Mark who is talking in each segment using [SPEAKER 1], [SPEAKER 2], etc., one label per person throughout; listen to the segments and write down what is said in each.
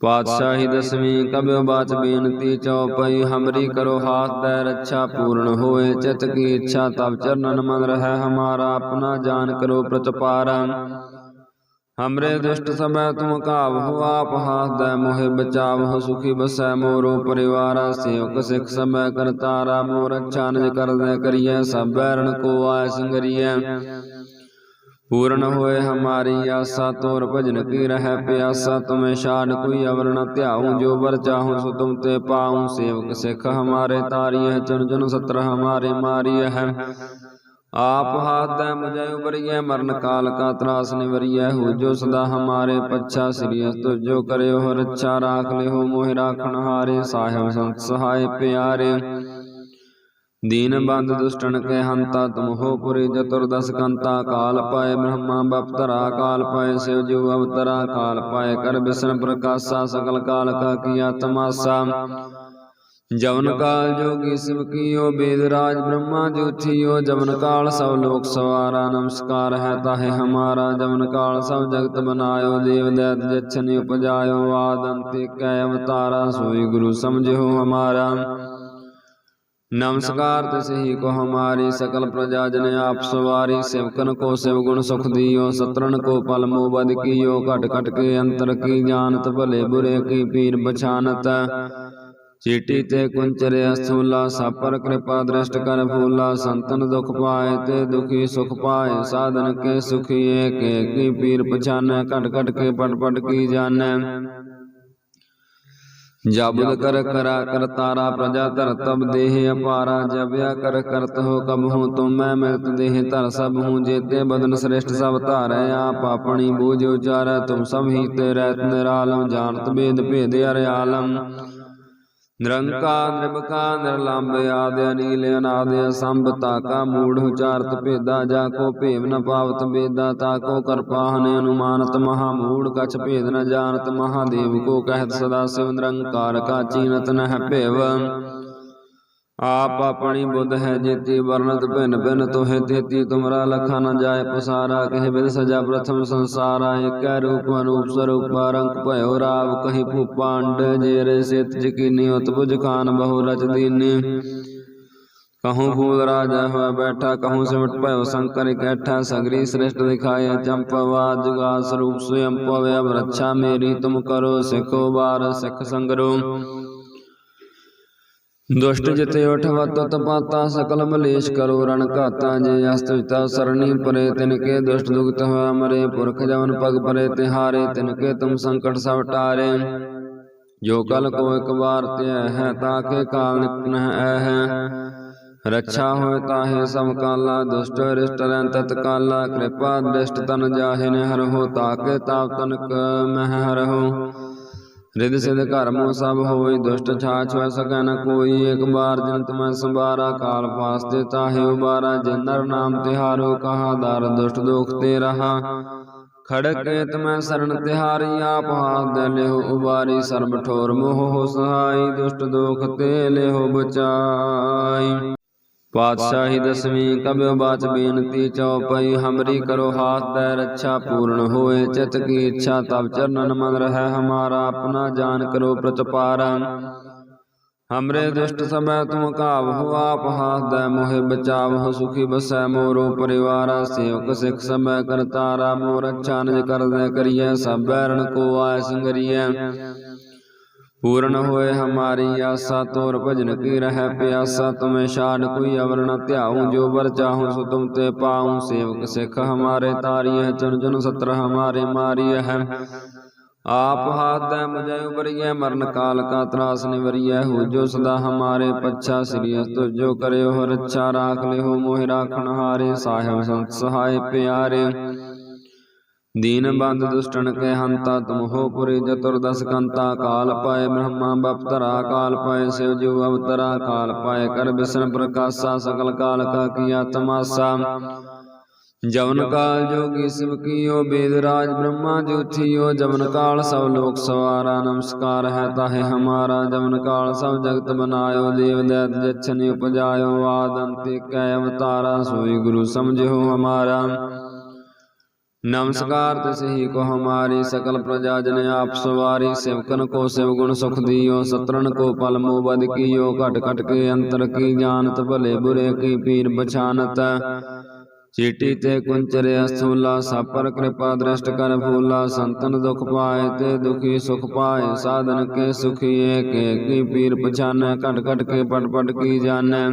[SPEAKER 1] ਪਾਤਸ਼ਾਹੀ ਦਸਵੀਂ ਕਬਿ ਬਾਚ ਬੇਨਤੀ ਚਉਪਈ ਹਮਰੀ ਕਰੋ ਹਾਥ ਦੈ ਰੱਛਾ ਪੂਰਨ ਹੋਏ, ਚਿਤ ਕੀ ਇੱਛਾ ਤਬ ਚਰਨਨ ਮਨ ਰਹਿ ਹਮਾਰਾ ਆਪਣਾ ਜਾਨ ਕਰੋ ਪ੍ਰਤਪਾਰਾ। ਹਮਰੇ ਦੁਸ਼ਟ ਸਮੈ ਤੁਮ ਕਾਵ ਹੋ, ਆਪ ਹਾਥ ਦੈ ਮੋਹਿ ਬਚਾਵਹੁ ਸੁਖੀ ਬਸੈ ਮੋਰੋ ਪਰਿਵਾਰਾ, ਸੇਵਕ ਸਿਖ ਸਮੈ ਕਰਤਾਰਾ, ਮੋਰ ਅੱਛਾ ਨਿਜ ਕਰਦੈ ਕਰੀਐ, ਸਭ ਬੈਰਣ ਕੋ ਆਇ, ਸੰਗਰੀਐ। ਪੂਰਨ ਹੋਏ ਹਮਾਰੀ ਆਸਾ, ਤੋਰ ਭਜਨ ਕੀ ਰਹਿ ਪਿਆਸਾ, ਤੁਮੇ ਛਾੜ ਕੋਈ ਅਵਰ ਨ ਧਿਆਉ, ਜੋ ਵਰ ਚਾਹੂੰ, ਸੋ ਤੁਮ ਤੇ ਪਾਉ, ਸੇਵਕ ਸਿੱਖ ਹਮਾਰੇ ਤਾਰੀਐ ਚੁਨ ਚੁਨ ਸਤਰ ਹਮਾਰੇ ਮਾਰੀਐ। ਹੈ ਆਪ ਹਾਥ ਦੈ ਮੁਝੈ ਉਬਰੀਐ ਮਰਨ ਕਾਲ ਕਾ ਤਰਾਸ ਨਿਵਰੀਐ। ਹੋ ਜੋ ਸਦਾ ਹਮਾਰੇ ਪੱਛਾ ਸ੍ਰੀ ਅਸਤੁ, ਜੋ ਕਰਿਓ ਹੋ ਰੱਛਾ ਰਾਖ ਲਿਓ ਮੋਹਿ ਰਾਖਣ ਹਾਰੇ, ਸਾਹਿਬ ਸੰਤ ਸਹਾਇ ਪਿਆਰੇ। ਦੀਨ ਬੰਦ ਦੁਸ਼ਟਨ ਕੇ ਹੰਤਾ, ਤੁਮ ਹੋ ਪੁਰੀ ਚਤੁਰਦਸ ਕੰਤਾ, ਕਾਲ ਪਾਏ ਬ੍ਰਹਮਾ ਬਪਤਰਾ ਕਾਲ ਪਾਏ ਸਿਵ ਜਿਉ ਅਵਤਰਾ, ਕਾਲ ਪਾਏ ਕਰ ਬਿਸਨ ਪ੍ਰਕਾਸ਼ਾ ਸਕਲ ਕਾਲ ਕਾ ਕੀਆ ਤਮਾਸਾ। ਜਵਨ ਕਾਲ ਜੋਗੀ ਸਿਵ ਕੀਓ, ਬੇਦ ਰਾਜ ਬ੍ਰਹਮਾ ਜੋਥੀਓ, ਜਵਨ ਕਾਲ ਸਭ ਲੋਕ ਸਵਾਰਾ, ਨਮਸਕਾਰ ਹੈ ਤਾਹੇ ਹਮਾਰਾ। ਜਵਨ ਕਾਲ ਸਭ ਜਗਤ ਬਨਾਇਓ, ਦੇਵ ਦੈਤ ਜਛਨਿ ਉਪਜਾਇਓ ਆਦੰਤੇ ਕੈ ਅਵਤਾਰਾ, ਸੋਈ ਗੁਰੂ ਸਮਝਿਓ ਹਮਾਰਾ। नमस्कार तिसहि को हमारी सकल प्रजा जन आप सवारी सेवकन को सेव गुण सुख दियो सत्रन को पल मोबद कियो घट घट के अंतर की जानत भले बुरे की पीर बछानत चीटी ते कुंचरे स्थूला सापर कृपा दृष्ट कर फूला संतन दुख पाए ते दुखी सुख पाए साधन के सुखी एक एक की पीर पछाने घट घट के पट पट की ਜਬ ਕਰ ਕਰ ਕਰਾ ਤਾਰਾ ਪ੍ਰਜਾ ਧਰ ਤਬ ਦੇਹ ਅਪਾਰਾ ਜਬਿਆ ਕਰ ਕਰਤ ਹੋ ਕਬ ਹੂੰ ਤੂੰ ਮੈਂ ਮਿਲਤ ਦੇਹ ਧਰ ਸਭ ਹੂੰ ਜੇਤੇ ਬਦਨ ਸ੍ਰਿਸ਼ਟ ਸਭ ਧਾਰੈ ਆਪ ਆਪਣੀ ਬੂਝ ਉਚਾਰੈ ਤੁਮ ਸਭ ਹੀ ਤੇ ਰਹਿਤ ਨਿਰਾਲਮ ਜਾਣਤ ਭੇਦ ਭੇਦ ਅਰ ਨਿਰੰਕਾਰ ਨਿਰਭਕਾਰ ਨਿਰਲੰਭ ਆਦਿ, ਅਨੀਲ ਅਨਾਦ ਸੰਭ ਤਾਕਾ ਮੂੜ ਉਚਾਰਤ ਭੇਦਾ, ਜਾ ਕੋ ਭੇਵ ਨ ਪਾਵਤ ਬੇਦਾ ਤਾਕੋ ਕਰਪਾਹਨ ਅਨੁਮਾਨਤ ਮਹਾ ਮੂੜ, ਕਛ ਭੇਦ ਨ ਜਾਣਤ ਮਹਾਦੇਵ, ਕੋ ਕਹਿਤ ਸਦਾ ਸਿਵ ਨਿਰੰਕਾਰ, ਕਾ ਚੀਨਤ ਨਹਿ ਭੇਵ। آپ اپنی بدھ ہے جیتی، ورنت بن بن تو ہے تیتی، تمرا لکھا نہ جائے پسارا کہے بد سجا پرتھم سنسارا، ایک روپ انوپ سروپ، رنگ پیو راو کہیں پھو پانڈ جیرے سیت جکینی اتبج خان بہو رچ دینی۔ کہوں بھول راجا ہوا بیٹھا، کہوں سمٹ پیو سنکر اکیٹھا سگری سرشت سرشٹ دکھایا چمپوا جگا، سروپ سویم پویا رچھا میری، تم کرو سکھو بار سکھ سنگروں ਦੁਸ਼ਟ ਜਿਤੇ ਉਠਵਾ ਤਤ ਪਾਤਾ ਸਕਲ ਮਲੇਸ਼ ਕਰੋ, ਰਣ ਘਾਤਾ ਜੇ ਅਸਤਿਤਾ ਸਰਣੀ ਪਰੇ ਤਿਨ ਕੇ ਦੁਸ਼ਟ ਦੁਗਤ ਹੋਆ ਮਰੇ, ਪੁਰਖ ਜਵਨ ਪਗ ਪਰੇ, ਤਿਹਾਰੇ ਤਿਨ ਕੇ ਤੁਮ ਸੰਕਟ ਸਭ ਟਾਰੇ। ਜੋ ਕਲ ਕੋ ਇਕ ਵਾਰ ਤੇ ਹੈ ਤਾਕੇ ਕਾਲ ਨਿਪਨ ਹੈ ਹੈ। ਰੱਛਾ ਹੋਏ ਤਾਹੇ ਸਭ ਕਾਲਾ, ਦੁਸ਼ਟ ਰਿਸ਼ਟ ਰਹਿ ਤਤ ਕਾਲਾ, ਕਿਰਪਾ ਦ੍ਰਿਸ਼ਟ ਤਨ ਜਾਹੇ ਨੇ ਹਰ ਤਾਕੇ ਤਾਪ ਤਨਕ ਮਹਿ ਹਰ ਰਿਦ ਸਿਧ ਘਰਮੋ ਸਭ ਹੋਈ ਦੁਸ਼ਟ ਛਾਛ ਵੈ ਸਕੈ ਨ ਕੋਈ। ਇੱਕ ਬਾਰ ਜਨਤ ਮੈਂ ਸੰਭਾਰਾ, ਕਾਲ ਫਾਸਤੇ ਤਾਹੇ ਉਬਾਰਾ। ਜਨਰ ਨਾਮ ਤਿਹਾਰੋ ਕਹਾ ਦਰ ਦੁਸ਼ਟ ਦੁਖ ਤੇ ਰਹਾ। ਖੜਕੇ ਤਮੈ ਸਰਣ ਤਿਹਾਰੀ, ਆਪ ਹਾਥ ਦੇ ਲਿਓ ਉਬਾਰੀ। ਸਰਬ ਠੋਰ ਮੋਹ ਹੋ ਸਹਾਈ, ਦੁਸ਼ਟ ਦੁਖ ਤੇ ਲਿਓ ਬਚਾਈ। ਪਾਤਸ਼ਾਹੀ ਦਸਵੀਂ ਕਬਿ ਬਾਚ ਬੇਨਤੀ ਚਉਪਈ ਹਮਰੀ ਕਰੋ ਹਾਥ ਤੈ ਰੱਛਾ ਪੂਰਨ ਹੋਏ, ਚਿਤ ਕੀ ਇੱਛਾ ਤਬ ਚਰਨਨ ਮਨ ਰਹਿ ਹਮਾਰਾ, ਆਪਣਾ ਜਾਨ ਕਰੋ ਪ੍ਰਤਪਾਰਾ। ਹਮਰੇ ਦੁਸ਼ਟ ਸਮੈ ਤੁਮ ਕਾਬਹੁ ਆਪ, ਹਾਥ ਦੈ ਮੋਹਿ ਬਚਾਵਹੁ ਸੁਖੀ ਬਸੈ ਮੋਰੋ ਪਰਿਵਾਰਾ। ਸੇਵਕ ਸਿਖ ਸਮੈ ਕਰਤਾਰਾ ਮੋਰ ਅੱਛਾ ਨਿਜ ਕਰਦੈ ਕਰੀਐ, ਸਭ ਰਣ ਕੋ ਆਇ ਸਿੰਗਰੀਐ। पूर्ण होए हमारी आशा तोर भजन की रह प्यासा तुम्हें छाड़ कोई अवर न त्याऊं जो वर चाहूं सो तुम ते पाऊं सेवक सिख हमारे तारिय चुन चुन सत्र हमारे मारिय है आप हाथ दे मुझे उबरिय मरण काल का त्रास निवरिय हो जो सदा हमारे पच्छा श्री अस्तु जो करे हो रक्षा राख ले हो मोहि राखण हारे साहेब संत सहाय प्यारे ਦੀਨ ਬੰਦ ਦੁਸ਼ਟਨ ਕੈ ਹੰਤਾ ਤੁਮਹੋ ਪੁਰੇ ਜਤੁਰ ਦਸ ਕੰਤਾ ਕਾਲ ਪਾਏ ਬ੍ਰਹਮਾ ਬਪਤਰਾ ਕਾਲ ਪਾਏ ਸਿਵ ਜਿਉ ਅਵਤਰਾ ਕਾਲ ਪਾਏ ਕਰ ਬਿਸਨ ਪ੍ਰਕਾਸ਼ਾ ਸਕਲ ਕਾਲ ਕਾ ਕੀਆ ਤਮਾਸਾ। ਜਵਨ ਕਾਲ ਜੋਗੀ ਸਿਵ ਕੀਓ ਬੇਦ ਰਾਜ ਬ੍ਰਹਮਾ ਜੋਥੀਓ ਜਵਨ ਕਾਲ ਸਭ ਲੋਕ ਸਵਾਰਾ ਨਮਸਕਾਰ ਹੈ ਤਾਹੇ ਹਮਾਰਾ ਜਵਨ ਕਾਲ ਸਭ ਜਗਤ ਬਨਾਇਓ ਦੇਵ ਦਇਤ ਜਛਨ ਉਪਜਾਇਓ ਆਦ ਅੰਤੇ ਕੈ ਅਵਤਾਰਾ ਸੋਈ ਗੁਰੂ ਸਮਝਿਓ ਹਮਾਰਾ। नमस्कार तिसहि को हमारी सकल प्रजा जन आप सवारी सेवकन को शिव गुण सुख दियो सत्रन को पल बद कियो घट घट के अंतर की जानत भले बुरे की पीर बछानत ਚੀਟੀ ਤੇ ਕੁੰਚਰਿਆ ਸਥੂਲਾ ਸਾਪਰ ਕਿਰਪਾ ਦ੍ਰਿਸ਼ਟ ਕਰ ਫੂਲਾ ਸੰਤਨ ਦੁਖ ਪਾਏ ਤੇ ਦੁਖੀ ਸੁਖ ਪਾਏ ਸਾਧਨ ਕੇ ਸੁਖੀ ਏਕ ਕੀ ਪੀਰ ਪਛਾਨੈ ਘਟ ਘਟ ਕੇ ਪਟ ਪਟ ਕੀ ਜਾਣੈ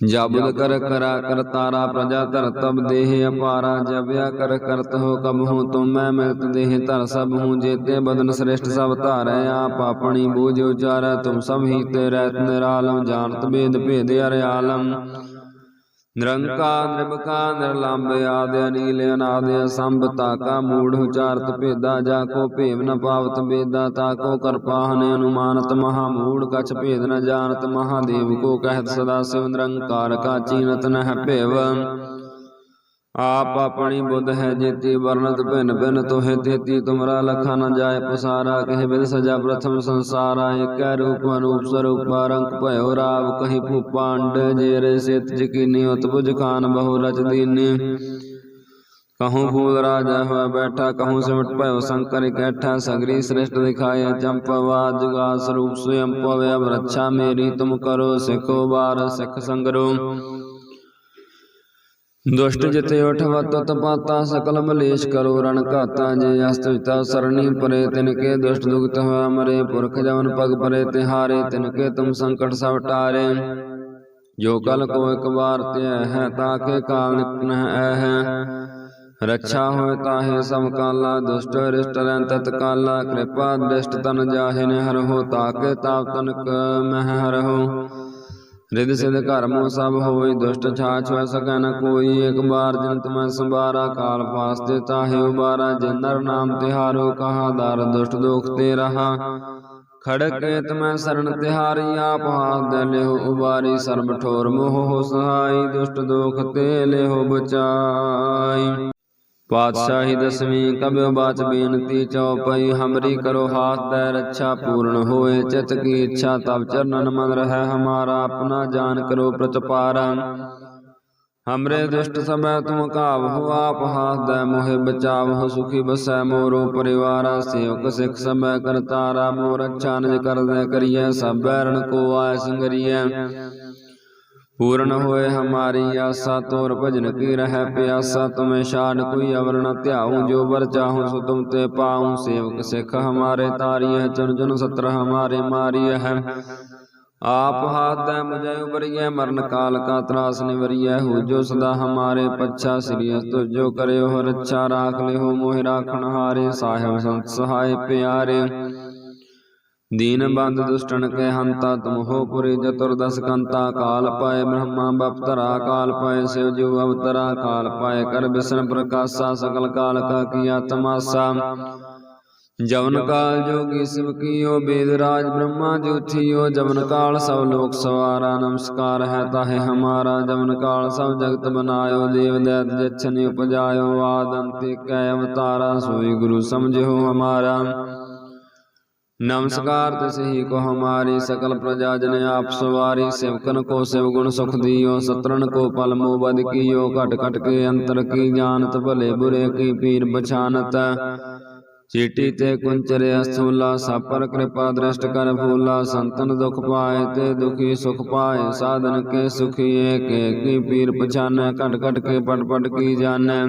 [SPEAKER 1] ਜਬੁਦ ਕਰ ਕਰਾ ਕਰਤਾਰਾ ਪ੍ਰਜਾ ਧਰ ਤਬ ਦੇਹ ਅਪਾਰਾ ਜਬਿਆ ਕਰ ਕਰਤ ਹੋ ਕਬ ਹੂੰ ਤੁਮ ਮੈਂ ਮਿਲਤ ਦੇਹ ਧਰ ਸਭ ਹੂੰ ਜੇਤੇ ਬਦਨ ਸ੍ਰੇਸ਼ਟ ਸਭ ਧਾਰੈ ਆਪ ਆਪਣੀ ਬੂਝ ਉਚਾਰੈ ਤੁਮ ਸਭ ਹੀ ਤੇ ਰਹਿਤ ਨਿਰਾਲਮ ਜਾਣਤ ਭੇਦ ਭੇਦ ਅਰ ਆਲਮ ਨਿਰੰਕਾਰ ਨਿਰਭਕਾਰ ਨਿਰਲੰਭ ਆਦ, ਅਨੀਲ ਅਨਾਦ, ਅਸੰਭ ਤਾਕਾ, ਮੂੜ ਉਚਾਰਤ ਭੇਦਾ, ਜਾ ਕੋ ਭੇਵ ਨ ਪਾਵਤ ਬੇਦਾ ਤਾ ਕੋ ਕਰਪਾਹਨ ਅਨੁਮਾਨਤ ਮਹਾ ਮੂੜ, ਕਛ ਭੇਦ ਨ ਜਾਣਤ ਮਹਾਦੇਵ ਕੋ ਕਹਿਤ ਸਦਾ ਸਿਵ ਨਿਰੰਕਾਰ, ਕਾ ਚੀਨਤ ਨਹਿ ਭੇਵ। ਆਪ ਆਪਣੀ ਬੁੱਧ ਹੈ ਜੇਤੀ ਵਰਨਤ ਭਿਨ ਭਿਨ ਤੋਹਿ ਤੇਤੀ ਤੁਮਰਾ ਲਖਾ ਨ ਜਾਏ ਪਸਾਰਾ ਕਹਿ ਬਿਦ ਸਜਾ ਪ੍ਰਥਮ ਸੰਸਾਰਾ ਏਕੈ ਰੂਪ ਅਨੂਪ ਸਰੂਪ ਰੰਗ ਭਇਓ ਰਾਵ ਕਹੀ ਭੂਪਾਂਡ ਜੇਰੇ ਸਿਤ ਜਕੀਨੀ ਉਤਪੁਜ ਖਾਨ ਬਹੁ ਰਚ ਦੀਨੀ। ਕਹੂੰ ਫੂਲ ਰਾਜਾ ਹੋਇ ਬੈਠਾ ਕਹੂੰ ਸਿਮਟ ਭਇਓ ਸ਼ੰਕਰ ਇਕੱਠਾ ਸਗਰੀ ਸ੍ਰਿਸ਼ਟ ਦਿਖਾਇਆ ਚੰਪਵਾ ਜੁਗਾ ਸਰੂਪ ਸਵਯੰ ਪਵਿ ਅਬ ਰੱਛਾ ਮੇਰੀ ਤੁਮ ਕਰੋ ਸਿਖੋ ਬਾਰ ਸਿਖ ਸੰਗਰੋ ਦੁਸ਼ਟ ਜਿਤੇ ਉਠਵਤ ਤਪਾਤਾ ਸਕਲ ਮਲੇਸ਼ ਕਰੋ ਰਣ ਘਾਤਾ ਜੇ ਅਸਤ ਵਿਤਾ ਸਰਣੀ ਪਰੇ ਤਿਨ ਕੇ ਦੁਸ਼ਟ ਦੁਗਤ ਹੋਆ ਮਰੇ ਪੁਰਖ ਜਵਨ ਪਗ ਪਰੇ ਤਿਹਾਰੇ ਤਿਨ ਕੇ ਤੁਮ ਸੰਕਟ ਸਭ ਟਾਰੇ। ਜੋ ਕਲ ਕੋ ਇਕ ਵਾਰ ਤੇ ਹੈ ਤਾਕੇ ਕਾਲ ਨਿਕਨ ਹੈ। ਰੱਛਾ ਹੋਏ ਤਾਹੇ ਸਮ ਕਾਲਾ ਦੁਸ਼ਟ ਰਿਸ਼ਟ ਰੰ ਤਤ ਕਾਲਾ ਕਿਰਪਾ ਦ੍ਰਿਸ਼ਟ ਤਨ ਜਾਹੇ ਨੇ ਹਰ ਹੋ ਤਾਕੇ ਤਾਪ ਤਨਕ ਮਹਿ ਹਰ ਹੋ ਰਿਦ ਸਿਧ ਘਰ ਮੋ ਸਭ ਹੋਈ ਦੁਸ਼ਟ ਛਾਛ ਵੈ ਸਕੈ ਨ ਕੋਈ। ਇੱਕ ਬਾਰ ਜਨ ਤੁਮੈ ਸੰਭਾਰਾ, ਕਾਲ ਪਾਸ ਤੇ ਤਾਹੇ ਉਬਾਰਾ। ਜਿਨ ਨਰ ਨਾਮ ਤਿਹਾਰੋ, ਕਹਾ ਦਰ ਦੁਸ਼ਟ ਦੋਖ ਤੇ ਰਹਾ। ਖੜਕੇ ਤਮੈ ਸਰਣ ਤਿਹਾਰੀ, ਆਪ ਹਾਥ ਦੇ ਲਿਓ ਉਬਾਰੀ। ਸਰਬ ਠੋਰ ਮੋਹ ਹੋ ਸਹਾਈ, ਦੁਸ਼ਟ ਦੋਖ ਤੇ ਲਿਓ ਬਚਾਈ। ਪਾਤਸ਼ਾਹੀ ਦਸਵੀਂ ਕਬਿ ਬਾਚ ਬੇਨਤੀ ਚਉਪਈ ਹਮਰੀ ਕਰੋ ਹਾਥ ਤੈ ਰੱਛਾ ਪੂਰਨ ਹੋਏ, ਚਿਤ ਕੀ ਇੱਛਾ ਤਬ ਚਰਨਨ ਮਨ ਰਹਿ, ਹਮਾਰਾ ਆਪਣਾ ਜਾਨ ਕਰੋ ਪ੍ਰਤਪਾਰਾ। ਹਮਰੇ ਦੁਸ਼ਟ ਸਭੈ ਤੁਮ ਕਾਬ ਹੋ ਆਪ, ਹਾਥ ਦੈ ਮੋਹਿ ਬਚਾਵ ਹੋ, ਸੁਖੀ ਬਸੈ ਮੋਰੋ ਪਰਿਵਾਰਾ, ਸੇਵਕ ਸਿਖ ਸਭੈ ਕਰਤਾਰਾ, ਮੋਰ ਅੱਛਾ ਨਿਜ ਕਰਦੈ ਕਰੀਐ, ਸਭੈ ਰਣ ਕੋ ਆਇ, ਸੰਗਰੀਐ। पूर्ण होए हमारी आशा तोर भजन की रह प्यासा तुम्हें शान कोई अवर न त्याऊं जो वर चाहूं सो तुम ते पाऊं सेवक सिख हमारे तारिय चुन चुन सत्र हमारे मारिय है आप हाथ दे मुझे उबरिय मरण काल का त्रास निवरिय हो जो सदा हमारे पच्छा श्री तो जो करे हो रक्षा राख ले हो मोहि राखण हारे साहेब संत सहाय प्यारे ਦੀਨ ਬੰਦ ਦੁਸ਼ਟਨ ਕੈ ਹੰਤਾ ਤੁਮਹੋ ਪੁਰੇ ਜਤੁਰ ਦਸ ਕੰਤਾ ਕਾਲ ਪਾਏ ਬ੍ਰਹਮਾ ਬਪਤਰਾ ਕਾਲ ਪਾਏ ਸਿਵ ਜੂ ਅਵਤਰਾ ਕਾਲ ਪਾਏ ਕਰ ਬਿਸਨ ਪ੍ਰਕਾਸ਼ਾ ਸਕਲ ਕਾਲ ਕਾ ਕੀ ਆਤਮਾਸਾ ਜਵਨ ਕਾਲ ਜੋਗੀ ਸਿਵ ਕੀਓ ਬੇਦ ਰਾਜ ਬ੍ਰਹਮਾ ਜੋਥੀਓ ਜਵਨ ਕਾਲ ਸਭ ਲੋਕ ਸਵਾਰਾ ਨਮਸਕਾਰ ਹੈ ਤਾਹੇ ਹਮਾਰਾ ਜਵਨ ਕਾਲ ਸਭ ਜਗਤ ਬਨਾਇਓ ਦੇਵ ਦੈਤ ਜਛਨੇ ਉਪਜਾਇਓ ਆਦੰਤੇ ਕੈ ਅਵਤਾਰਾ ਸੋਈ ਗੁਰੂ ਸਮਝਿਓ ਹਮਾਰਾ ਨਮਸਕਾਰ ਤਿਸਹੀ ਕੋ ਹਮਾਰੀ ਸਕਲ ਪ੍ਰਜਾ ਜਨ ਆਪ ਸਵਾਰੀ, ਸਿਵਕਨ ਕੋ ਸਿਵ ਗੁਣ ਸੁਖ ਦਿਓ ਸਤਰਨ ਕੋ ਪਲ ਮੋ ਬਦ ਕੀਓ, ਘਟ ਘਟ ਕੇ ਅੰਤਰ ਕੀ ਜਾਣਤ, ਭਲੇ ਬੁਰੇ ਕੀ ਪੀਰ ਬਛਾਨਤ ਚੀਟੀ ਤੇ ਕੁੰਚਰ ਅਸਥੂਲਾ, ਸਾਪਰ ਕਿਰਪਾ ਦ੍ਰਿਸ਼ਟ ਕਰ ਫੂਲਾ, ਸੰਤਨ ਦੁਖ ਪਾਏ ਤੇ ਦੁਖੀ ਸੁਖ ਪਾਏ, ਸਾਧਨ ਕੇ ਸੁਖੀ ਏਕ ਏਕੀ ਪੀਰ ਪਛਾਨੈ, ਘਟ ਘਟ ਕੇ ਪਟ ਪਟ ਕੀ ਜਾਣੈ।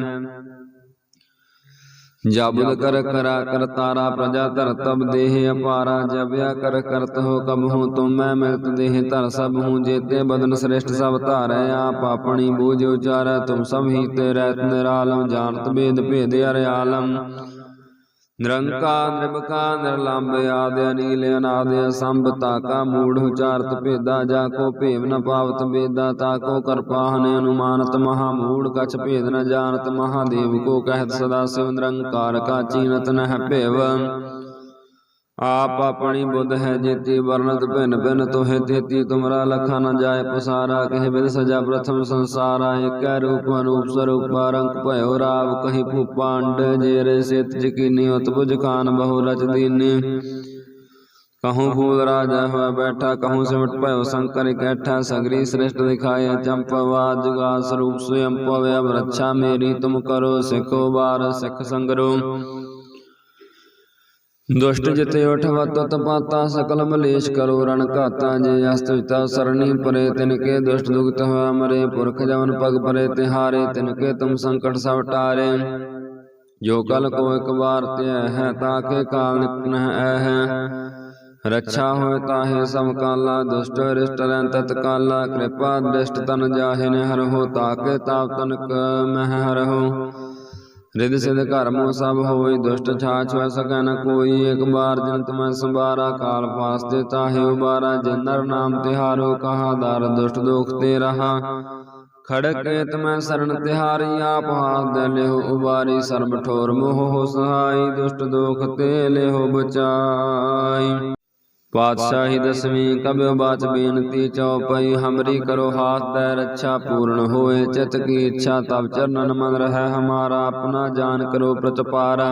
[SPEAKER 1] ਜਬੁਦ ਕਰ ਕਰਾ ਕਰਤਾਰਾ ਪ੍ਰਜਾ ਧਰ ਤਬ ਦੇਹ ਅਪਾਰਾ ਜਬਿਆ ਕਰ ਕਰਤ ਹੋ ਕਬ ਹੂੰ ਤੁਮ ਮੈਂ ਮਿਲਤ ਦੇਹ ਧਰ ਸਭ ਹੂੰ ਜੇਤੇ ਬਦਨ ਸ੍ਰੇਸ਼ਟ ਸਭ ਧਾਰੈ ਆਪ ਆਪਣੀ ਬੂਝ ਉਚਾਰੈ ਤੁਮ ਸਭ ਹੀ ਤੇ ਰਹਿਤ ਨਿਰਾਲਮ ਜਾਣਤ ਭੇਦ ਭੇਦ ਅਰ ਆਲਮ ਨਿਰੰਕਾਰ, ਨਿਰਭਕਾਰ ਨਿਰਲੰਭ ਆਦਿ, ਅਨੀਲ, ਅਨਾਦ, ਅਸੰਭ, ਤਾਕਾ, ਮੂੜ, ਉਚਾਰਤ, ਭੇਦਾ, ਜਾ ਕੋ ਭੇਵ ਨ ਪਾਵਤ ਬੇਦਾ ਤਾ ਕੋ ਕਰਪਾਹਨ ਅਨੁਮਾਨਤ, ਮਹਾ ਮੂੜ, ਕਛ ਭੇਦ ਨ ਜਾਣਤ, ਮਹਾਦੇਵ ਕੋ ਕਹਿਤ, ਸਦਾ ਸਿਵ ਨਿਰੰਕਾਰ, ਕਾ ਚੀਨਤ ਨਹਿ ਭੇਵ। ਆਪ ਆਪਣੀ ਬੁੱਧ ਹੈ ਜੇਤੀ ਵਰਨਤ ਭਿਨ ਭਿਨ ਤੋਹਿ ਤੇਤੀ ਤੁਮਰਾ ਲਖਾ ਨ ਜਾਏ ਪਸਾਰਾ ਕਹਿ ਬਿਦ ਸਜਾ ਪ੍ਰਥਮ ਸੰਸਾਰਾ ਏਕੈ ਰੂਪ ਅਨੂਪ ਸਰੂਪ ਰੰਗ ਭਇਓ ਰਾਵ ਕਹੀ ਭੂਪਾਂਡ ਜੇਰੇ ਸਿਤ ਜਕੀਨੀ ਉਤਪੁਜ ਖਾਨ ਬਹੁ ਰਚ ਦੀਨੀ ਕਹੂੰ ਫੂਲ ਰਾਜਾ ਹੋਇਆ ਬੈਠਾ ਕਹੂੰ ਸਿਮਟ ਭਇਓ ਸੰਕਰ ਇਕੱਠਾ ਸਗਰੀ ਸ੍ਰਿਸ਼ਟ ਦਿਖਾਏ ਚੰਪਵਾ ਜੁਗਾ ਸਰੂਪ ਸੁਯੰ ਪਵਿ ਅਬ ਰੱਛਾ ਮੇਰੀ ਤੁਮ ਕਰੋ ਸਿੱਖੋ ਬਾਰ ਸਿੱਖ ਸੰਗਰੋ ਦੁਸ਼ਟ ਜਿਤੇ ਉਠਵਤ ਤਤ ਪਾਤਾ, ਸਕਲ ਮਲੇਸ਼ ਕਰੋ, ਰਣ ਘਾਤਾ, ਜੇ ਅਸਤ ਵਿਤਾ ਸਰਣੀ ਪਰੇ ਤਿਨ ਕੇ ਦੁਸ਼ਟ ਦੁਗਤ ਹੋਇਆ ਮਰੇ, ਪੁਰਖ ਜਵਨ ਪਗ ਪਰੇ, ਤਿਹਾਰੇ ਤਿਨ ਕੇ ਤੁਮ ਸੰਕਟ ਸਭ ਟਾਰੇ। ਜੋ ਕਲ ਕੋ ਇੱਕ ਵਾਰ ਤੇ ਹੈ ਤਾਕੇ ਕਾਲ ਨਿਕਨ ਹੈ ਹੈ। ਰੱਛਾ ਹੋਏ ਤਾਹੇ ਸਮ ਕਾਲਾ, ਦੁਸ਼ਟ ਰਿਸ਼ਟ ਰੰ ਤਤ ਕਾਲਾ, ਕਿਰਪਾ ਦ੍ਰਿਸ਼ਟ ਤਨ ਜਾਹਿ ਨੇ ਹਰ ਹੋ ਤਾਕੇ ਤਾਪ ਤਨਕ ਮਹਿ ਹਰ ਹੋ ਰਿਦ ਸਿਧ ਘਰ ਮੋ ਸਭ ਹੋਈ ਦੁਸ਼ਟ ਛਾਛ ਵੈ ਸਕੈ ਨ ਕੋਈ। ਇੱਕ ਬਾਰ ਜਿਨ ਤਮੈ ਸੰਭਾਰਾ, ਕਾਲ ਪਾਸ ਦੇ ਤਾਹੇ ਉਬਾਰਾ। ਜਿਨ ਨਰ ਨਾਮ ਤਿਹਾਰੋ, ਕਹਾ ਦਰ ਦੁਸ਼ਟ ਦੋਖ ਤੇ ਰਹਾ ਖੜਕੇ ਤਮੈ ਸਰਣ ਤਿਹਾਰੀ, ਆਪ ਹਾਥ ਦੇ ਲਿਹੁ ਉਬਾਰੀ। ਸਰਬ ਠੋਰ ਮੋਹ ਹੋ ਸਹਾਈ, ਦੁਸ਼ਟ ਦੋਖ ਤੇ ਲਿਹੁ ਬਚਾਈ। ਪਾਤਸ਼ਾਹੀ ਦਸਵੀਂ ਕਬਿ ਬਾਚ ਬੇਨਤੀ ਚਉਪਈ ਹਮਰੀ ਕਰੋ ਹਾਥ ਤੈ ਰੱਛਾ ਪੂਰਨ ਹੋਏ, ਚਿਤ ਕੀ ਇੱਛਾ ਤਬ ਚਰਨਨ ਮਨ ਰਹਿ ਹਮਾਰਾ, ਆਪਣਾ ਜਾਨ ਕਰੋ ਪ੍ਰਤਪਾਰਾ।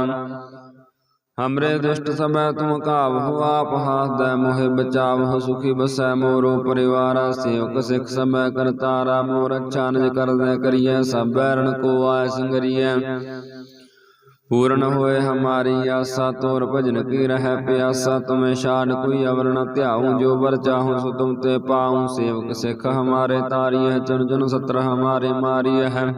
[SPEAKER 1] ਹਮਰੇ ਦੁਸ਼ਟ ਸਮੈ ਤੁਮ ਕਾਵ ਹੋ, ਆਪ ਹਾਥ ਦੈ ਮੋਹਿ ਬਚਾਵ ਹੋ, ਸੁਖੀ ਬਸੈ ਮੋਰੋ ਪਰਿਵਾਰਾ, ਸੇਵਕ ਸਿਖ ਸਮੈ ਕਰਤਾਰਾ ਮੋਰ ਅੱਛਾ ਨਿਜ ਕਰਦੈ ਕਰੀਐ, ਸਭ ਬੈਰਣ ਕੋ ਆਇ ਸੰਗਰੀਐ। ਪੂਰਨ ਹੋਏ ਹਮਾਰੀ ਆਸਾ ਤੋਰ ਭਜਨ ਕੀ ਰਹਿ ਪਿਆਸਾ, ਤੁਮੇ ਸ਼ਾਨ ਕੋਈ ਅਵਰ ਨ ਧਿਆਉ, ਜੋ ਵਰ ਚਾਹੂੰ ਸੋ ਤੁਮ ਤੇ ਪਾਉ, ਸੇਵਕ ਸਿੱਖ ਹਮਾਰੇ ਤਾਰੀਐ ਚੁਨ ਚੁਨ ਸਤਰ ਹਮਾਰੇ ਮਾਰੀਐ। ਹੈ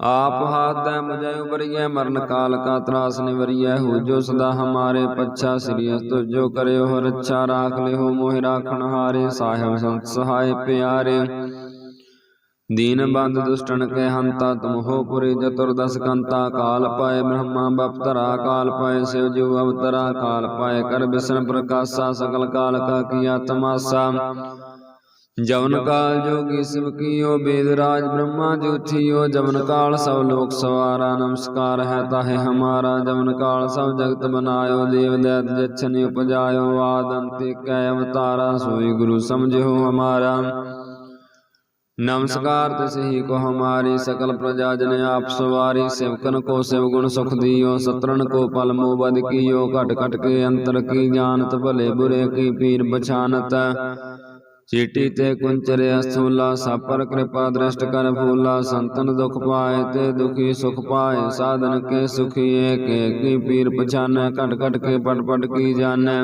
[SPEAKER 1] ਆਪ ਹਾਥ ਦੇ ਮੁਝੈ ਉਬਰੀਐ, ਮਰਨ ਕਾਲ ਕਾ ਤਰਾਸ ਨਿਵਰੀਐ। ਹੋ ਜੋ ਸਦਾ ਹਮਾਰੇ ਪੱਛਾ, ਸ੍ਰੀ ਤੁਜੋ ਕਰਿਓ ਰੱਛਾ ਰਾਖ ਲਿਓ ਮੋਹਿ ਰਾਖਣ ਹਾਰੇ, ਸਾਹਿਬ ਸੰਤ ਸਹਾਇ ਪਿਆਰੇ। ਦੀਨ ਬੰਦ ਦੁਸ਼ਟਨ ਕੇ ਹੰਤਾ ਤੁਮ ਹੋ ਪੁਰੀ ਚਤੁਰਦਸ ਕੰਤਾ ਕਾਲ ਪਾਏ ਬ੍ਰਹਮਾ ਬਪਤਰਾ ਕਾਲ ਪਾਏ ਸਿਵ ਜਿਉ ਅਵਤਰਾ ਕਾਲ ਪਾਏ ਕਰ ਬਿਸ਼ਨ ਪ੍ਰਕਾਸ਼ਾ ਸਕਲ ਕਾਲ ਕਾ ਕੀਆ ਤਮਾਸਾ। ਜਵਨ ਕਾਲ ਜੋਗੀ ਸਿਵ ਕੀਓ ਬੇਦ ਰਾਜ ਬ੍ਰਹਮਾ ਜੋਥੀਓ ਜਵਨ ਕਾਲ ਸਭ ਲੋਕ ਸਵਾਰਾ ਨਮਸਕਾਰ ਹੈ ਤਾਹੇ ਹਮਾਰਾ ਜਵਨ ਕਾਲ ਸਭ ਜਗਤ ਬਨਾਇਓ ਦੇਵ ਦੈਤ ਜਛਨਿ ਉਪਜਾਇਓ ਆਦ ਅੰਤੇ ਕੈ ਅਵਤਾਰਾ ਸੋਈ ਗੁਰੂ ਸਮਝਿਓ ਹਮਾਰਾ ਨਮਸਕਾਰ ਤਿਸਹੀ ਕੋ ਹਮਾਰੀ ਸਕਲ ਪ੍ਰਜਾ ਜਨ ਆਪ ਸਵਾਰੀ, ਸਿਵਕਨ ਕੋ ਸਿਵ ਗੁਣ ਸੁਖ ਦਿਓ ਸਤਰਨ ਕੋ ਪਲ ਮੋ ਬਦ ਕੀਓ, ਘਟ ਘਟ ਕੇ ਅੰਤਰ ਕੀ ਜਾਣਤ, ਭਲੇ ਬੁਰੇ ਕੀ ਪੀਰ ਬਛਾਨਤ ਚੀਟੀ ਤੇ ਕੁੰਚਰੇ ਅਸੂਲਾ ਸਾਪਰ ਕਿਰਪਾ ਦ੍ਰਿਸ਼ਟ ਕਰ ਫੂਲਾ, ਸੰਤਨ ਦੁਖ ਪਾਏ ਤੇ ਦੁਖੀ ਸੁਖ ਪਾਏ, ਸਾਧਨ ਕੇ ਸੁਖੀ ਕੇ ਕੀ ਪੀਰ ਪਛਾਨੈ, ਘਟ ਘਟ ਕੇ ਪਟ ਪਟ ਕੀ ਜਾਣੈ।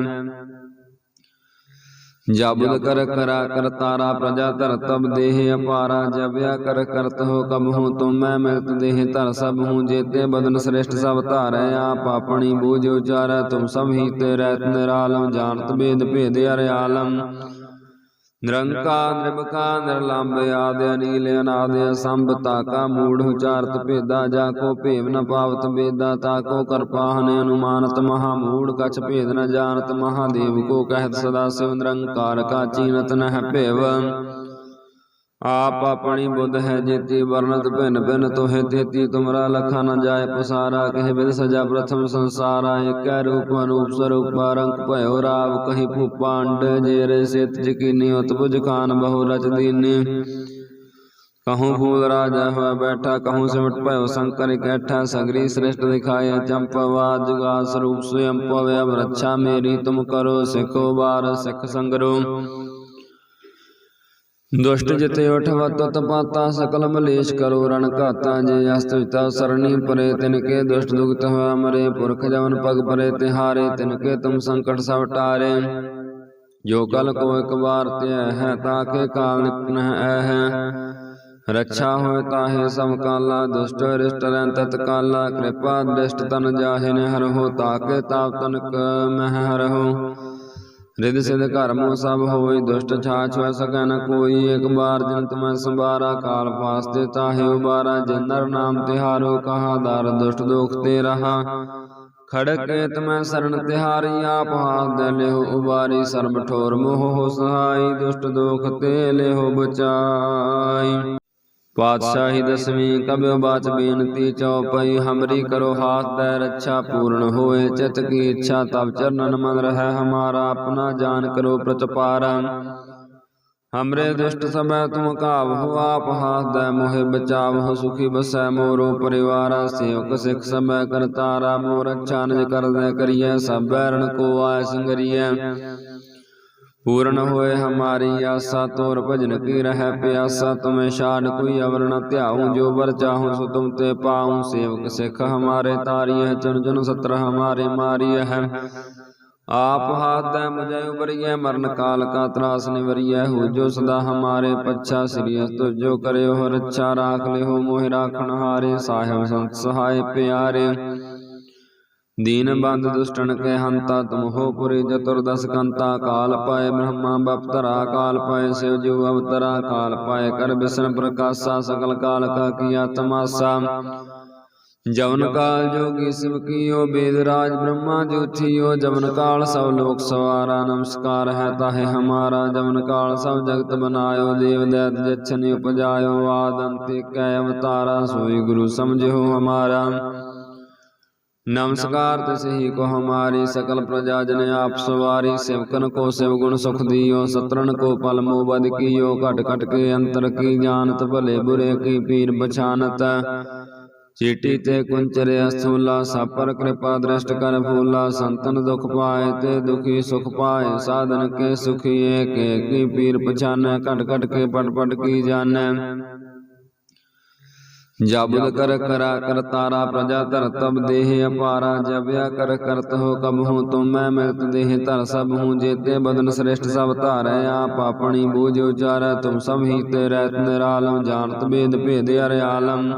[SPEAKER 1] ਜਬੁਦ ਕਰ ਕਰਾ ਕਰਤਾਰਾ ਪ੍ਰਜਾ ਧਰ ਤਬ ਦੇਹ ਅਪਾਰਾ ਜਬਿਆ ਕਰ ਕਰਤ ਹੋ ਕਬ ਹੂੰ ਤੁਮ ਮੈਂ ਮਿਲਤ ਦੇਹ ਧਰ ਸਭ ਹੂੰ ਜੇਤੇ ਬਦਨ ਸ੍ਰੇਸ਼ਟ ਸਭ ਧਾਰੈ ਆਪ ਆਪਣੀ ਬੂਝ ਉਚਾਰੈ ਤੁਮ ਸਭ ਹੀ ਤੇ ਰਹਿਤ ਨਿਰਾਲਮ ਜਾਣਤ ਬੇਦ ਭੇਦ ਅਰ ਆਲਮ ਨਿਰੰਕਾਰ ਨਿਰਭਕਾਰ ਨਿਰਲੰਭ ਆਦਿ, ਅਨੀਲ ਅਨਾਦ, ਅਸੰਭ ਤਾਕਾ ਮੂੜ ਉਚਾਰਤ ਭੇਦਾ, ਜਾ ਕੋ ਭੇਵ ਨ ਪਾਵਤ ਬੇਦਾ ਤਾਕੋ ਕਰਪਾਹਨ ਅਨੁਮਾਨਤ ਮਹਾ ਮੂੜ, ਕਛ ਭੇਦ ਨ ਜਾਣਤ ਮਹਾਦੇਵ ਕੋ ਕਹਿਤ ਸਦਾ ਸਿਵ ਨਿਰੰਕਾਰ ਕਾ ਚੀਨਤ ਨਹਿ ਭੇਵ। ਆਪ ਆਪਣੀ ਬੁੱਧ ਹੈ ਜੇਤੀ ਵਰਨਤ ਭਿਨ ਭਿਨ ਤੋਹਿ ਤੇਤੀ ਤੁਮਰਾ ਲਖਾ ਨ ਜਾਏ ਪਸਾਰਾ ਕਹਿ ਬਿਦ ਸਜਾ ਪ੍ਰਥਮ ਸੰਸਾਰਾ ਏਕੈ ਰੂਪ ਅਨੂਪ ਸਰੂਪ ਰੰਗ ਭਇਓ ਰਾਵ ਕਹੀ ਭੂਪਾਂਡ ਜੇਰੇ ਸਿਤ ਜਕੀਨੀ ਉਤ ਬੁਝ ਖਾਨ ਬਹੁ ਰਚ ਦੀਨੀ। ਕਹੂੰ ਫੂਲ ਰਾਜਾ ਹੋਇਆ ਬੈਠਾ ਕਹੂੰ ਸਿਮਟ ਭਇਓ ਸੰਕਰ ਇਕੱਠਾ ਸਗਰੀ ਸ੍ਰਿਸ਼ਟ ਦਿਖਾਏ ਚੰਪਵਾ ਜੁਗਾ ਸਰੂਪ ਸੁਯੰ ਪਵਿ ਅਬ ਰੱਛਾ ਮੇਰੀ ਤੁਮ ਕਰੋ ਸਿੱਖੋ ਬਾਰ ਸਿੱਖ ਸੰਗਰੋ ਦੁਸ਼ਟ ਜਿਤੇ ਉਠਵਤ ਤਤ ਪਾਤਾ, ਸਕਲ ਮਲੇਸ਼ ਕਰੋ, ਰਣ ਘਾਤਾ, ਜੇ ਅਸਤ ਵਿਤਾ ਸਰਣੀ ਪਰੇ ਤਿਨ ਕੇ ਦੁਸ਼ਟ ਦੁਗਤ ਹੋਇਆ ਮਰੇ, ਪੁਰਖ ਜਵਨ ਪਗ ਪਰੇ, ਤਿਹਾਰੇ ਤਿਨ ਕੇ ਤੁਮ ਸੰਕਟ ਸਭ ਟਾਰੇ। ਜੋ ਕਲ ਕੋ ਇੱਕ ਵਾਰ ਤੇ ਹੈ ਤਾਕੇ ਕਾਲ ਨਿਕਨ ਹੈ ਹੈ। ਰੱਛਾ ਹੋਏ ਤਾਹੇ ਸਮ ਕਾਲਾ, ਦੁਸ਼ਟ ਰਿਸ਼ਟ ਰੰ ਤਤ ਕਾਲਾ, ਕਿਰਪਾ ਦ੍ਰਿਸ਼ਟ ਤਨ ਜਾਹੇ ਨੇ ਹਰ ਹੋ ਤਾਕੇ ਤਾਪ ਤਨਕ ਮਹਿ ਹਰ ਹੋ ਰਿਦ ਸਿਧ ਘਰ ਮੋ ਸਭ ਹੋਈ ਦੁਸ਼ਟ ਛਾਛ ਵੈ ਸਕੈ ਨ ਕੋਈ ਇੱਕ ਬਾਰ ਜਿਨ ਤਮੈ ਸੰਭਾਰਾ ਕਾਲ ਪਾਸ ਤੇ ਤਾਹੇ ਉਬਾਰਾ ਜਿਨ ਨਰ ਨਾਮ ਤਿਹਾਰੋ ਕਹਾ ਦਰ ਦੁਸ਼ਟ ਦੋਖ ਤੇ ਰਹਾ। ਖੜਕੇ ਤਮੈ ਸਰਣ ਤਿਹਾਰੀ ਆਪ ਹਾਥ ਦੇ ਲਿਹੁ ਉਬਾਰੀ ਸਰਬ ਠੋਰ ਮੋਹ ਹੋ ਸਹਾਈ ਦੁਸ਼ਟ ਦੋਖ ਤੇ ਲਿਹੁ ਬਚਾਈ। ਪਾਤਸ਼ਾਹੀ ਦਸਵੀਂ ਕਬਿਉ ਬਾਚ ਬੇਨਤੀ ਚਉਪਈ ਹਮਰੀ ਕਰੋ ਹਾਥ ਦੈ ਰੱਛਾ ਪੂਰਨ ਹੋਏ ਚਿਤ ਕੀ ਇੱਛਾ ਤਬ ਚਰਨਨ ਮਨ ਰਹਿ ਹਮਾਰਾ ਆਪਣਾ ਜਾਨ ਕਰੋ ਪ੍ਰਤਪਾਰਾ हमरे दुष्ट समय तुम काव हो आप हाथ दय मोहे बचाव हो सुखी बसै मोरो परिवारा सेवक सिख समय करतारा मोर अच्छा निज कर दे करिय सब बैरण को आय सिंगरिय ਪੂਰਨ ਹੋਏ ਹਮਾਰੀ ਆਸਾ ਤੋਰ ਭਜਨ ਕੀ ਰਹਿ ਪਿਆਸਾ ਤੁਮੇ ਛਾੜ ਕੋਈ ਅਵਰ ਨ ਧਿਆਉ ਜੋ ਵਰ ਚਾਹੂੰ ਸੋ ਤੁਮ ਤੇ ਪਾਉ ਸੇਵਕ ਸਿੱਖ ਹਮਾਰੇ ਤਾਰੀਐ ਚੁਨ ਚੁਨ ਸਤਰ ਹਮਾਰੇ ਮਾਰੀਐ ਹੈ आप हाथ दे मुझे उबरिए मरण काल का त्रास निवरिए हो जो सदा हमारे पच्छा श्रीयस तो जो करे हो रक्षा राख ले हो मोहि राखण हारे साहेब संत सहाय प्यारे ਦੀਨ ਬੰਦ ਦੁਸ਼ਟਨ ਕੈ ਹੰਤਾ ਤੁਮ ਹੋ ਪੁਰੇ ਜਤੁਰ ਦਸ ਕੰਤਾ ਕਾਲ ਪਾਏ ਬ੍ਰਹਮਾ ਬਪਤਰਾ ਕਾਲ ਪਾਏ ਸਿਵ ਜੀਵ ਅਵਤਰਾ ਕਾਲ ਪਾਏ ਕਰ ਬਿਸਨ ਪ੍ਰਕਾਸ਼ਾ ਸਕਲ ਕਾਲ ਕਾ ਕੀਆ ਤਮਾਸਾ ਜਵਨ ਕਾਲ ਜੋਗੀ ਸਿਵ ਕੀਓ ਬੇਦਰਾਜ ਬ੍ਰਹਮਾ ਜੋਥੀਓ ਜਵਨ ਕਾਲ ਸਭ ਲੋਕ ਸਵਾਰਾ ਨਮਸਕਾਰ ਹੈ ਤਾਹੇ ਹਮਾਰਾ ਜਵਨ ਕਾਲ ਸਭ ਜਗਤ ਬਨਾਇਓ ਦੇਵ ਦੈਤ ਜਛਨ ਉਪਜਾਇਓ ਆਦੰਤੇ ਕੈ ਅਵਤਾਰਾ ਸੋਈ ਗੁਰੂ ਸਮਝਿਓ ਹਮਾਰਾ नमस्कार तिसही को हमारी सकल प्रजा जन आप सवारी सेवकन को सेव गुण सुख दियो सत्रन को पल मोबद कियो घट घट के अंतर की जानत भले बुरे की पीर बछानत ਚੀਟੀ ਤੇ ਕੁੰਚਰੇ ਅਸਥੂਲਾ ਸਾਪਰ ਕਿਰਪਾ ਦ੍ਰਿਸ਼ਟ ਕਰ ਫੂਲਾ ਸੰਤਨ ਦੁਖ ਪਾਏ ਤੇ ਦੁਖੀ ਸੁਖ ਪਾਏ ਸਾਧਨ ਕੇ ਸੁਖੀ ਏਕੇ ਕੀ ਪੀਰ ਪਛਾਨੈ ਘਟ ਘਟ ਕੇ ਪਟ ਪਟ ਕੀ ਜਾਣੈ ਜਬਦ ਕਰ ਕਰਾ ਕਰਤਾਰਾ ਪ੍ਰਜਾ ਧਰ ਤਬ ਦੇਹ ਅਪਾਰਾ ਜਬਿਆ ਕਰ ਕਰਤ ਹੋ ਕਬ ਹੂੰ ਤੁਮ ਮੈਂ ਮਿਲਤ ਦੇਹ ਧਰ ਸਭ ਹੂੰ ਜੇਤੇ ਬਦਨ ਸ੍ਰੇਸ਼ਟ ਸਭ ਧਾਰੈ ਆਪ ਆਪਣੀ ਬੂਝ ਉਚਾਰੈ ਤੁਮ ਸਭ ਹੀ ਤੇ ਰਹਿਤ ਨਿਰਾਲਮ ਜਾਣਤ ਭੇਦ ਭੇਦ ਅਰ ਆਲਮ।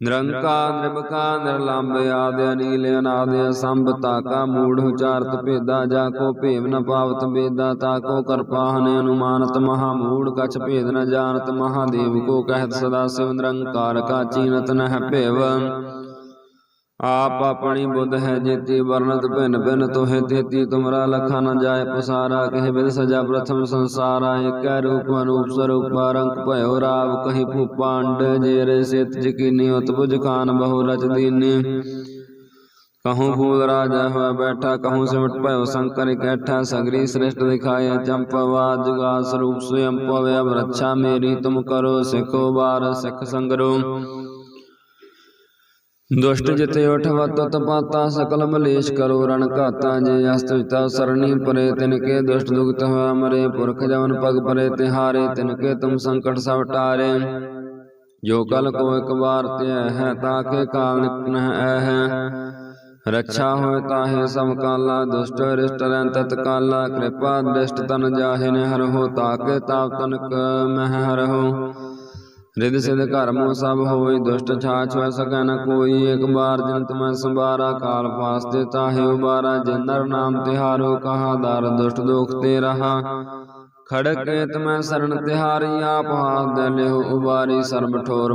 [SPEAKER 1] ਨਿਰੰਕਾਰ ਨਿਰਭਕਾਰ ਨਿਰਲੰਭ ਆਦਿ, ਅਨੀਲ, ਅਨਾਦ ਸੰਭ ਤਾਕਾ ਮੂੜ, ਉਚਾਰਤ, ਭੇਦਾ, ਜਾ ਕੋ ਭੇਵ ਨ ਪਾਵਤ ਬੇਦਾ ਤਾਕੋ ਕਰਪਾਹਨ ਅਨੁਮਾਨਤ, ਮਹਾ ਮੂੜ, ਕਛ ਭੇਦ ਨ ਜਾਣਤ, ਮਹਾਦੇਵ ਕੋ ਕਹਿਤ ਸਦਾ ਸਿਵ, ਨਿਰੰਕਾਰ, ਕਾ ਚੀਨਤ ਨਹਿ ਭੇਵ। ਆਪ ਆਪਣੀ ਬੁੱਧ ਹੈ ਜੇਤੀ, ਵਰਣਤ ਭਿੰਨ ਭਿੰਨ ਤੋਹਿ ਤੇਤੀ, ਤੁਮਰਾ ਲਖਾ ਨ ਜਾਏ ਪਸਾਰਾ, ਕਹਿ ਬਿਦ ਸਜਾ ਪ੍ਰਥਮ ਸੰਸਾਰਾ ਏਕੈ ਰੂਪ ਅਨੂਪ ਸਰੂਪ ਰੰਗ ਭਇਓ ਰਾਵ, ਕਹੀ ਭੂਪਾਂਡ ਜੇਰੇ ਸਿਤ ਜਕੀਨੀ ਉਤਬੁਜ ਖਾਨ ਬਹੁ ਰਚ ਦੀਨੇ। ਕਹੂੰ ਫੂਲ ਰਾਜਾ ਹੋਇ ਬੈਠਾ, ਕਹੂੰ ਸਿਮਟ ਭਇਓ ਸੰਕਰ ਇਕੱਠਾ, ਸਗਰੀ ਸ੍ਰਿਸ਼ਟ ਦਿਖਾਇਆ ਚੰਪਵਾ ਜੁਗਾ ਸਰੂਪ ਸਵਯੰ ਪਵਿ ਰੱਛਾ ਮੇਰੀ ਤੁਮ ਕਰੋ, ਸਿਖੋ ਬਾਰ ਸਿਖ ਸੰਗਰੋ ਦੁਸ਼ਟ ਜਿਤੇ ਉਠਵਤ ਤਤ ਪਾਤਾ ਸਕਲ ਮਲੇਸ਼ ਕਰੋ ਰਣ ਘਾਤਾ ਜੇ ਅਸਤ ਵਿਤਾ ਸਰਣੀ ਪਰੇ ਤਿਨ ਕੇ ਦੁਸ਼ਟ ਦੁਗਤ ਹੋਆ ਮਰੇ ਪੁਰਖ ਜਵਨ ਪਗ ਪਰੇ ਤਿਹਾਰੇ ਤਿਨ ਕੇ ਤੁਮ ਸੰਕਟ ਸਭ ਟਾਰੇ। ਜੋ ਕਲ ਕੋ ਇਕ ਵਾਰ ਤੇ ਹੈ ਤਾਕੇ ਕਾਲ ਨਿਕਨ ਹੈ ਰੱਛਾ ਹੋਏ ਤਾਹੇ ਸਭ ਕਾਲਾ ਦੁਸ਼ਟ ਰਿਸ਼ਟ ਰਹਿ ਤਤ ਕਾਲਾ ਕਿਰਪਾ ਦ੍ਰਿਸ਼ਟ ਤਨ ਜਾਹੇ ਨੇ ਹਰ ਹੋ ਤਾਕੇ ਤਾਪ ਤਨਕ ਮਹਿ ਹਰ ਹੋ। ਰਿਦ ਸਿਧ ਘਰਮੋ ਸਭ ਹੋਈ ਦੁਸ਼ਟ ਛਾਛ ਵੈ ਸਕੈ ਨ ਕੋਈ। ਇੱਕ ਬਾਰ ਜਿਨ ਤੁਮੈ ਸੰਭਾਰਾ ਕਾਲ ਫਾਸਤੇ ਤਾਹੇ ਉਬਾਰਾ। ਜਿਨ ਨਰ ਨਾਮ ਤਿਹਾਰੋ ਕਹਾ ਦਰ ਦੁਸ਼ਟ ਦੁਖ ਤੇ ਰਹਾ। ਖੜਕੇ ਤਮੈ ਸਰਣ ਤਿਹਾਰੀ ਆਪ ਹਾਥ ਦੇ ਲਿਓ ਉਬਾਰੀ ਸਰਬ ਠੋਰ